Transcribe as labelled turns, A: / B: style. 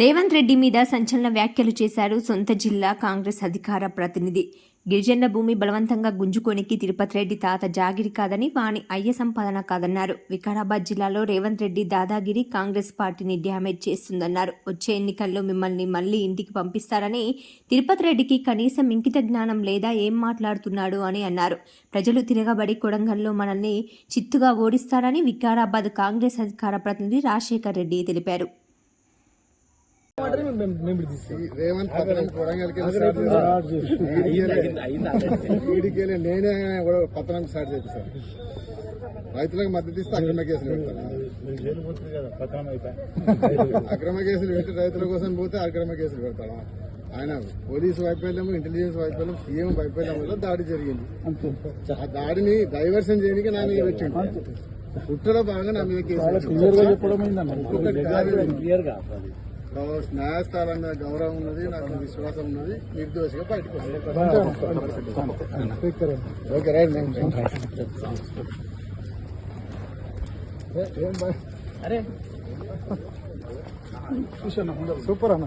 A: రేవంత్ రెడ్డి మీద సంచలన వ్యాఖ్యలు చేశారు సొంత జిల్లా కాంగ్రెస్ అధికార ప్రతినిధి. గిరిజనుల భూమి బలవంతంగా గుంజుకోనికి తిరుపతి రెడ్డి తాత జాగిరి కాదని వాణి అయ్య సంపాదన కాదన్నారు. వికారాబాద్ జిల్లాలో రేవంత్ రెడ్డి దాదాగిరి కాంగ్రెస్ పార్టీని డ్యామేజ్ చేస్తుందన్నారు. వచ్చే ఎన్నికల్లో మిమ్మల్ని మళ్ళీ ఇంటికి పంపిస్తారని తిరుపతి రెడ్డికి కనీసం ఇంకిత జ్ఞానం లేదా ఏం మాట్లాడుతున్నాడు అని అన్నారు. ప్రజలు తిరగబడి కొడంగల్లో మనల్ని చిత్తుగా ఓడిస్తారని వికారాబాద్ కాంగ్రెస్ అధికార ప్రతినిధి రాజశేఖర్ రెడ్డి తెలిపారు.
B: రేవంత్ పత్రం కొడంగల్కి ఈడికెళ్ళి నేనే కూడా పత్రం స్టార్ట్ చేపిస్తాను రైతులకు మద్దతు ఇస్తే అక్రమ కేసులు పెడతాను అక్రమ కేసులు పెట్టి రైతుల కోసం పోతే అక్రమ కేసులు పెడతాడు ఆయన పోలీసు వైఫల్యం ఇంటెలిజెన్స్ వైఫల్యం సీఎం వైఫల్యం వల్ల దాడి జరిగింది. ఆ దాడిని డైవర్షన్ చేయడానికి నా మీద వచ్చింది కుట్రలో భాగంగా నా మీద కేసు పెట్టిండు. గౌరవ న్యాయస్థానం మీద గౌరవం ఉన్నది నాకు విశ్వాసం ఉన్నది. నిర్దోషిగా బయటకు. ఓకే రైట్ నేను సూపర్ అన్న.